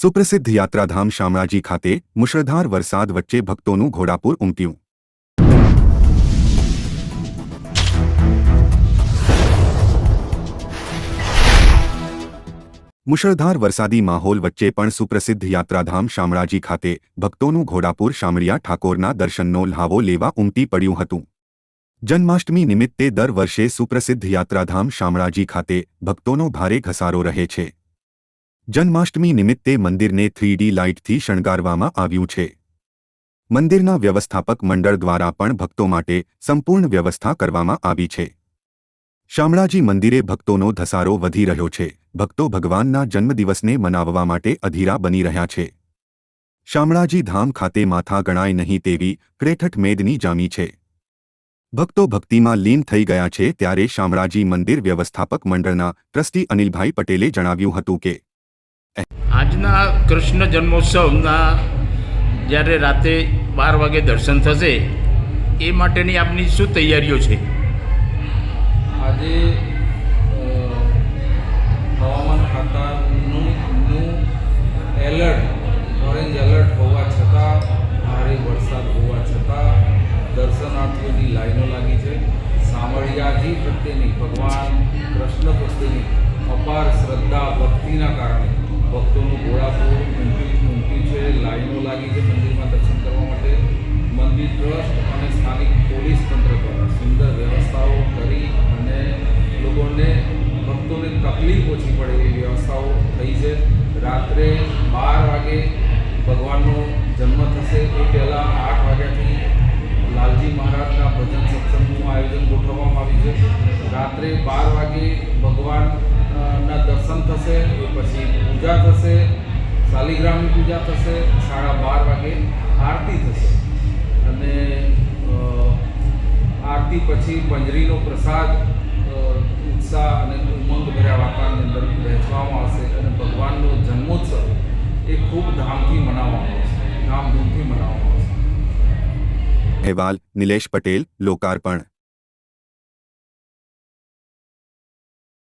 સુપ્રસિદ્ધ યાત્રાધામ શામળાજી ખાતે મુશળધાર વરસાદ વચ્ચે ભક્તોનું ઘોડાપુર ઉમટ્યું. મુશળધાર વરસાદી માહોલ વચ્ચે પણ સુપ્રસિદ્ધ યાત્રાધામ શામળાજી ખાતે ભક્તોનું ઘોડાપુર શામળિયા ઠાકોરના દર્શનનો લ્હાવો લેવા ઉમટી પડ્યું હતું. જન્માષ્ટમી નિમિત્તે દર વર્ષે સુપ્રસિદ્ધ યાત્રાધામ શામળાજી ખાતે ભક્તોનો ભારે ઘસારો રહે છે. જન્માષ્ટમી નિમિત્તે મંદિરને થ્રીડી લાઇટથી શણગારવામાં આવ્યું છે. મંદિરના વ્યવસ્થાપક મંડળ દ્વારા પણ ભક્તો માટે સંપૂર્ણ વ્યવસ્થા કરવામાં આવી છે. શામળાજી મંદિરે ભક્તોનો ધસારો વધી રહ્યો છે. ભક્તો ભગવાનના જન્મદિવસને મનાવવા માટે અધીરા બની રહ્યા છે. શામળાજી ધામ ખાતે માથા ગણાય નહીં તેવી ક્રેઠઠ મેદની જામી છે. ભક્તો ભક્તિમાં લીન થઈ ગયા છે ત્યારે શામળાજી મંદિર વ્યવસ્થાપક મંડળના ટ્રસ્ટી અનિલભાઈ પટેલે જણાવ્યું હતું કે, આજના કૃષ્ણ જન્મોત્સવના જ્યારે રાતે બાર વાગે દર્શન થશે, એ માટેની આપની શું તૈયારીઓ છે? સામળિયાજી પ્રત્યેની ભગવાન, કૃષ્ણ પ્રત્યેની અપાર શ્રદ્ધા, ભક્તિના કારણે ભક્તોનું ઘોડાપુર, ઊંટી ઊંટી છે, લાઈનો લાગી છે મંદિરમાં દર્શન કરવા માટે. મંદિર ટ્રસ્ટ અને સ્થાનિક પોલીસ તંત્ર દ્વારા સુંદર વ્યવસ્થાઓ કરી અને લોકોને, ભક્તોને તકલીફ ઓછી પડે એવી વ્યવસ્થાઓ થઈ છે. રાત્રે બાર વાગે ભગવાનનો જન્મ થશે. રાત્રે બાર વાગે ભગવાન ના દર્શન થશે, પછી પૂજા થશે, શાલિગ્રામની પૂજા થશે, સાડા બાર વાગે આરતી થશે. અને આરતી પછી પંજરીનો પ્રસાદ ઉત્સાહ અને ઉમંગભર્યા વાતાવરણની અંદર વહેંચવામાં આવશે અને ભગવાનનો જન્મોત્સવ એ ખૂબ ધામથી મનાવવામાં આવશે ધામધૂમથી મનાવવામાં આવશે અહેવાલ નિલેશ પટેલ, લોકાર્પણ.